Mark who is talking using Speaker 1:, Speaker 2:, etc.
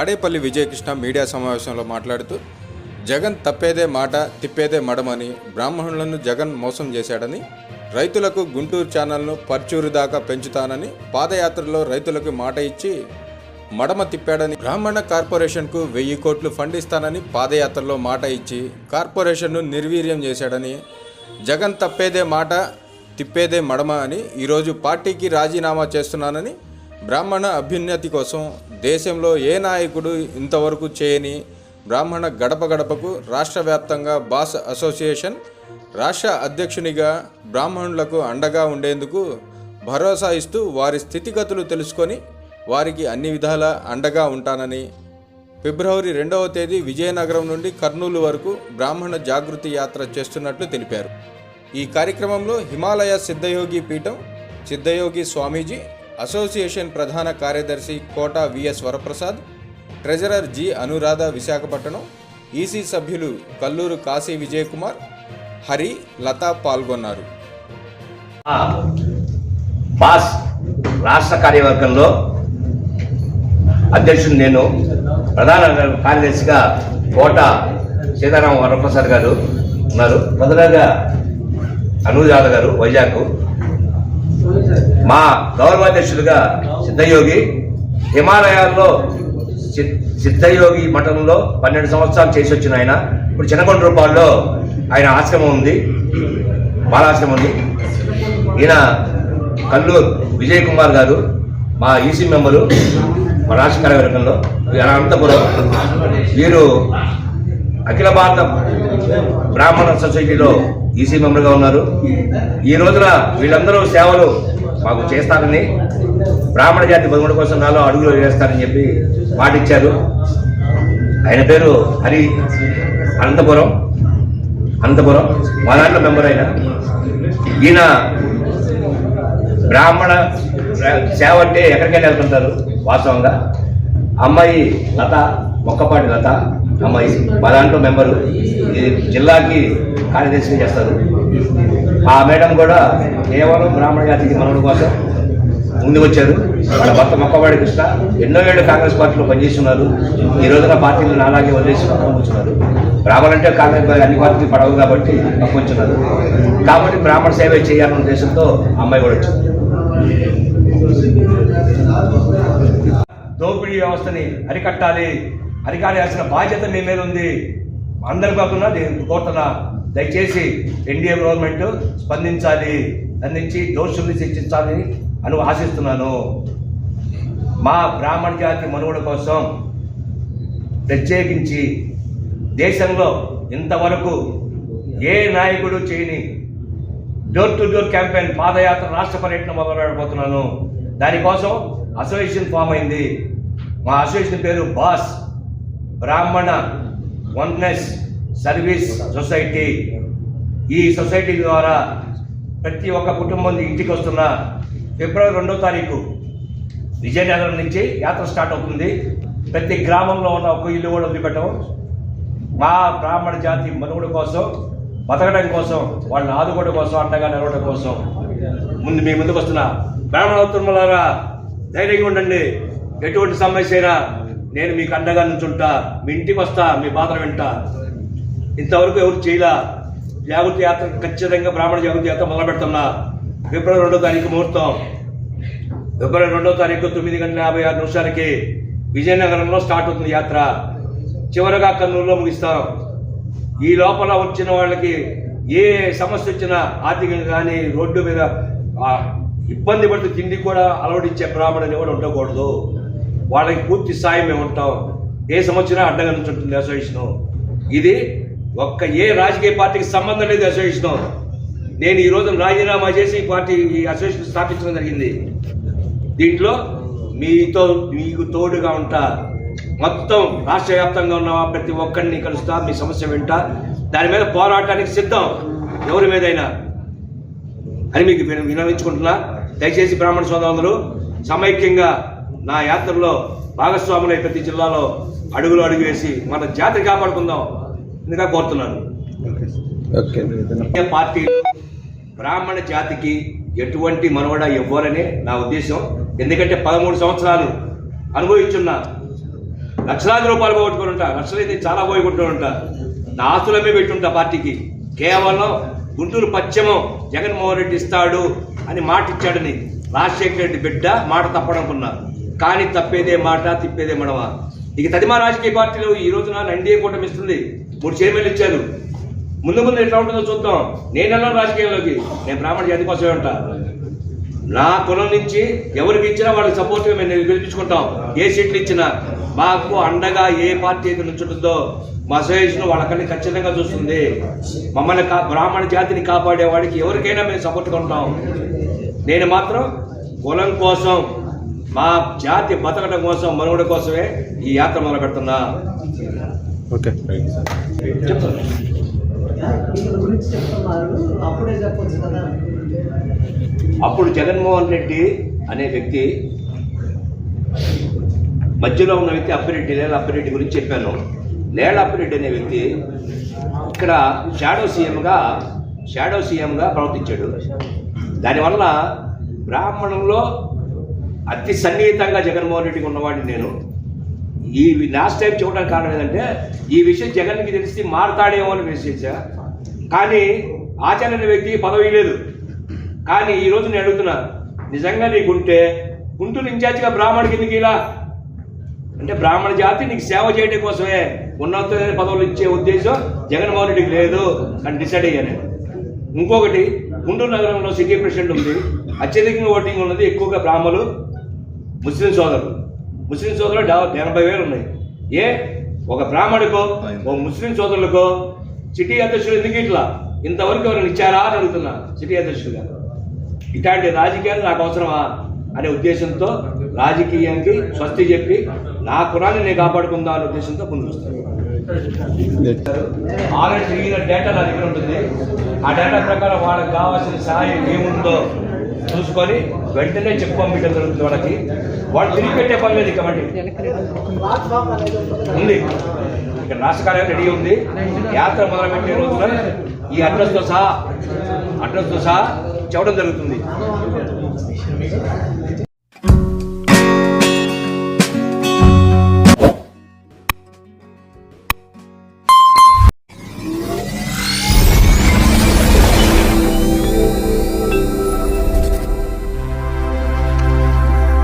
Speaker 1: Tadepalli Vijayakrishna media సమావేశంలో మాట్లాడుతూ జగన్ తప్పేదే మాట తిప్పేదే మడమని బ్రాహ్మణులను జగన్ మోసం చేశాడని రైతులకు గుంటూరు ఛానల్ను పర్చూరు దాకా పెంచుతానని పాదయాత్రలో రైతులకు మాట ఇచ్చి మడమ తిప్పాడని బ్రాహ్మణ కార్పొరేషన్కు వెయ్యి కోట్లు ఫండ్ ఇస్తానని పాదయాత్రలో మాట ఇచ్చి కార్పొరేషన్ను నిర్వీర్యం చేశాడని జగన్ తప్పేదే మాట తిప్పేదే మడమ అని ఈరోజు పార్టీకి రాజీనామా చేస్తున్నానని బ్రాహ్మణ అభ్యున్నతి కోసం దేశంలో ఏ నాయకుడు ఇంతవరకు చేయని బ్రాహ్మణ గడప గడపకు రాష్ట్ర వ్యాప్తంగా బాస్ అసోసియేషన్ రాష్ట్ర అధ్యక్షునిగా బ్రాహ్మణులకు అండగా ఉండేందుకు భరోసా ఇస్తూ వారి స్థితిగతులు తెలుసుకొని వారికి అన్ని విధాల అండగా ఉంటానని ఫిబ్రవరి రెండవ తేదీ విజయనగరం నుండి కర్నూలు వరకు బ్రాహ్మణ జాగృతి యాత్ర చేస్తున్నట్లు తెలిపారు. ఈ కార్యక్రమంలో హిమాలయ సిద్ధయోగి పీఠం సిద్ధయోగి స్వామీజీ అసోసియేషన్ ప్రధాన కార్యదర్శి Kota V S Varaprasad treasurer G Anuradha Visakhapatnam EC సభ్యులు కల్లూరు కాశీ విజయకుమార్ హరి లత పాల్గొన్నారు.
Speaker 2: ఆ, బాస్ రాష్ట్ర కార్యవర్గంలో అధ్యక్షుడు నేను ప్రధాన కార్యదర్శిగా కోట సీతారాం వరప్రసాద్ గారు ఉన్నారు. మొదలగా అనురాధ గారు వైజాగ్ మా గౌరవాధ్యక్షుడిగా సిద్ధయోగి హిమాలయాల్లో సి- సిద్ధయోగి మఠంలో పన్నెండు సంవత్సరాలు చేసి వచ్చిన ఆయన. ఇప్పుడు చిన్నకొండ రూపాల్లో ఆయన ఆశ్రమం ఉంది. బాలాశ్రమం ఉంది. ఈయన కల్లూరు విజయ్ కుమార్ గారు మా ఈసీ మెంబరు మా రాష్ట్ర కార్యవర్గంలో. అనంతపురం. వీరు అఖిల భారత బ్రాహ్మణ సొసైటీలో ఈసీ మెంబర్గా ఉన్నారు. ఈ రోజున వీళ్ళందరూ సేవలు మాకు చేస్తానని బ్రాహ్మణ జాతి బతుకుడు కోసం నాలో అడుగులు వేస్తారని చెప్పి మాటిచ్చారు. ఆయన పేరు హరి అనంతపురం అనంతపురం మా దాంట్లో మెంబర్ అయిన ఈయన బ్రాహ్మణ సేవ అంటే ఎక్కడికైనా వెళ్తుంటారు వాస్తవంగా? అమ్మాయి లత మొక్కపాటి లత. అమ్మాయి మా దాంట్లో మెంబరు ఈ జిల్లాకి కార్యదర్శిగా చేస్తారు. ఆ మేడం కూడా కేవలం బ్రాహ్మణ జాతికి మనవుడి కోసం ముందుకు వచ్చారు వాళ్ళ భర్త మొక్కవాడి కృష్ణ ఎన్నో ఏళ్ళు కాంగ్రెస్ పార్టీలో పనిచేస్తున్నారు. ఈ రోజున పార్టీలు నాలాగే వదిలేసి పక్కన కూర్చున్నారు. బ్రాహ్మణ అంటే కాంగ్రెస్ అన్ని పార్టీలు పడవు కాబట్టి పక్కన కాబట్టి బ్రాహ్మణ సేవ చేయాలన్న ఉద్దేశంతో అమ్మాయి కూడా వచ్చింది. దోపిడీ వ్యవస్థని అరికట్టాలి. అరికట్టాల్సిన బాధ్యత మీ మీద ఉంది. అందరి కాకుండా నేను కోరుతున్నా దయచేసి ఎన్డీఏ గవర్నమెంట్ స్పందించాలి స్పందించి దోషుల్ని శిక్షించాలని అని ఆశిస్తున్నాను. మా బ్రాహ్మణ జాతి మనుగడ కోసం ప్రత్యేకించి దేశంలో ఇంతవరకు ఏ నాయకుడు చేయని door to door campaign padayatra రాష్ట్ర పర్యటన మొదలుపెట్టబోతున్నాను. దానికోసం అసోసియేషన్ ఫామ్ అయింది. మా అసోసియేషన్ పేరు BOSS. Brahmana oneness service society ఈ సొసైటీ ద్వారా ప్రతి ఒక్క కుటుంబం ఇంటికి వస్తున్న ఫిబ్రవరి రెండో తారీఖు విజయనగరం నుంచి యాత్ర స్టార్ట్ అవుతుంది. ప్రతి గ్రామంలో ఉన్న ఒక ఇల్లు కూడా వదిలిపెట్టం. మా బ్రాహ్మణ జాతి మనుగడ కోసం బతకడం కోసం వాళ్ళని ఆదుకోవడం కోసం అండగా నిలవడం కోసం ముందు మీ ముందుకు వస్తున్నా బ్రాహ్మణ ఉత్తర్మలారా ధైర్యంగా ఉండండి. ఎటువంటి సమస్య అయినా నేను మీకు అండగా నుంచుంటా మీ ఇంటికి వస్తా మీ బాధలు వింటా. ఇంతవరకు ఎవరు చేయలా? జాగృతి యాత్ర ఖచ్చితంగా బ్రాహ్మణ జాగృతి యాత్ర మొదలు పెడుతున్నా. ఫిబ్రవరి రెండో తారీఖు ముహూర్తం. ఫిబ్రవరి రెండో తారీఖు తొమ్మిది గంటల యాభై ఆరు నిమిషాలకి విజయనగరంలో స్టార్ట్ అవుతుంది యాత్ర. చివరగా కర్నూలులో ముగిస్తాం. ఈ లోపల వచ్చిన వాళ్ళకి ఏ సమస్య వచ్చినా ఆర్థికంగా కానీ రోడ్డు మీద ఇబ్బంది పడుతూ తిండి కూడా అలవడించే బ్రాహ్మణుని కూడా ఉండకూడదు. వాళ్ళకి పూర్తి సాయం మేము ఉంటాం. ఏ సంవత్సరం అడ్డగా నుంచి ఉంటుంది అసోసియేషన్? ఇది ఒక్క ఏ రాజకీయ పార్టీకి సంబంధం లేదు అసోసియేషన్. నేను ఈ రోజు రాజీనామా చేసి ఈ పార్టీ ఈ అసోసియేషన్ స్థాపించడం జరిగింది. దీంట్లో మీతో మీకు తోడుగా ఉంటా. మొత్తం రాష్ట్ర వ్యాప్తంగా ఉన్న ప్రతి ఒక్కరిని కలుస్తా మీ సమస్య వింటా. దాని మీద పోరాటానికి సిద్ధం. ఎవరి మీదైనా. అని మీకు విన- వినవించుకుంటున్నా. దయచేసి బ్రాహ్మణ సోదరులు సమైక్యంగా నా యాత్రలో భాగస్వాములై ప్రతి జిల్లాలో అడుగులు అడుగు వేసి మన జాతి కాపాడుకుందాం ఇందుగా కోరుతున్నాను. పార్టీలు బ్రాహ్మణ జాతికి ఎటువంటి మనుగడ ఇవ్వాలనే నా ఉద్దేశం. ఎందుకంటే పదమూడు సంవత్సరాలు అనుభవించున్న లక్షలాది రూపాయలు పోగొట్టుకుని ఉంటా లక్షలైతే చాలా పోగొట్టుకుని ఉంటా నా ఆస్తులమే పెట్టుంటా పార్టీకి. కేవలం గుంటూరు పశ్చిమం జగన్మోహన్ రెడ్డి ఇస్తాడు అని మాట ఇచ్చాడని రాజశేఖర రెడ్డి బిడ్డ మాట తప్పడనుకున్నా. కానీ తప్పేదే మాట తిప్పేదే మడమ ఇక తదిమా రాజకీయ పార్టీలు ఈ రోజున ఎన్డీఏ కూటమి ఇస్తుంది. మూడు చైర్మన్లు ఇచ్చారు. ముందు ముందు ఎట్లా ఉంటుందో చూద్దాం. నేను వెళ్ళాను రాజకీయాల్లోకి నేను బ్రాహ్మణ జాతి కోసమే ఉంటా. నా కులం నుంచి ఎవరికి ఇచ్చినా వాళ్ళకి సపోర్ట్గా మేము గెలిపించుకుంటాం. ఏ సీట్లు ఇచ్చినా. మాకు అండగా ఏ పార్టీ అయితే నుంచుంటుందో మా అసోసియేషన్ వాళ్ళకన్నీ ఖచ్చితంగా చూస్తుంది. మమ్మల్ని కా బ్రాహ్మణ జాతిని కాపాడే వాడికి ఎవరికైనా మేము సపోర్ట్గా ఉంటాం. నేను మాత్రం కులం కోసం మా జాతి బతకడం కోసం మనుగడ కోసమే ఈ యాత్ర మొదలు పెడుతున్నా.
Speaker 1: ఓకే.
Speaker 3: అప్పుడు
Speaker 2: జగన్మోహన్ రెడ్డి అనే వ్యక్తి మధ్యలో ఉన్న వ్యక్తి అప్పిరెడ్డి లేల అప్పిరెడ్డి గురించి చెప్పాను. లేల అప్పిరెడ్డి అనే వ్యక్తి ఇక్కడ షాడో సీఎంగా షాడో సీఎంగా ప్రవర్తించాడు. దానివల్ల బ్రాహ్మణంలో అతి సన్నిహితంగా జగన్మోహన్ రెడ్డికి ఉన్నవాడిని నేను. ఈ లాస్ట్ టైం చూడడానికి కారణం ఏంటంటే ఈ విషయం జగన్కి తెలిసి మారతాడేమో అని విశ్లేషించా కానీ ఆచరణ వ్యక్తి వ్యక్తికి పదవి లేదు. కానీ ఈ రోజు నేను అడుగుతున్నా నిజంగా నీకుంటే గుంటూరు ఇన్ఛార్జిగా బ్రాహ్మణికి ఎందుకు ఇలా? అంటే బ్రాహ్మణ జాతి నీకు సేవ చేయడం కోసమే ఉన్నతమైన పదవులు ఇచ్చే ఉద్దేశం జగన్మోహన్ రెడ్డికి లేదు అని డిసైడ్ అయ్యాను ఇంకొకటి గుంటూరు నగరంలో సిటీ ప్రెసిడెంట్ ఉంది అత్యధికంగా ఓటింగ్ ఉన్నది ఎక్కువగా బ్రాహ్మలు ముస్లిం సోదరులు. ముస్లిం సోదరులు ఎనభై వేలు ఉన్నాయి. ఏ? ఒక బ్రాహ్మడికో ఒక ముస్లిం సోదరులకో సిటీ అధ్యక్షుడు ఎందుకు ఇట్లా? ఇంతవరకు ఎవరైనా ఇచ్చారా అని అడుగుతున్నా సిటీ అధ్యక్షుడిగా ఇట్లాంటి రాజకీయాలు నాకు అవసరమా అనే ఉద్దేశంతో రాజకీయానికి స్వస్తి చెప్పి నా కులాన్ని నేను కాపాడుకుందా అనే ఉద్దేశంతో ముందుకు వస్తాను. ఆల్రెడీ తిరిగిన డేటా నా దగ్గర ఉంటుంది. ఆ డేటా ప్రకారం వాళ్ళకి కావాల్సిన సహాయం ఏముందో చూసుకొని వెంటనే చెక్ పంపించడం జరుగుతుంది వాళ్ళకి. వాళ్ళు తిరిగి పెట్టే పని లేదు ఇక ఉంది. ఇక్కడ రాష్ట్ర రెడీ ఉంది. యాత్ర మొదలుపెట్టే రోజున ఈ అడ్రస్తో సహా అడ్రస్తో సహా చెప్పడం జరుగుతుంది.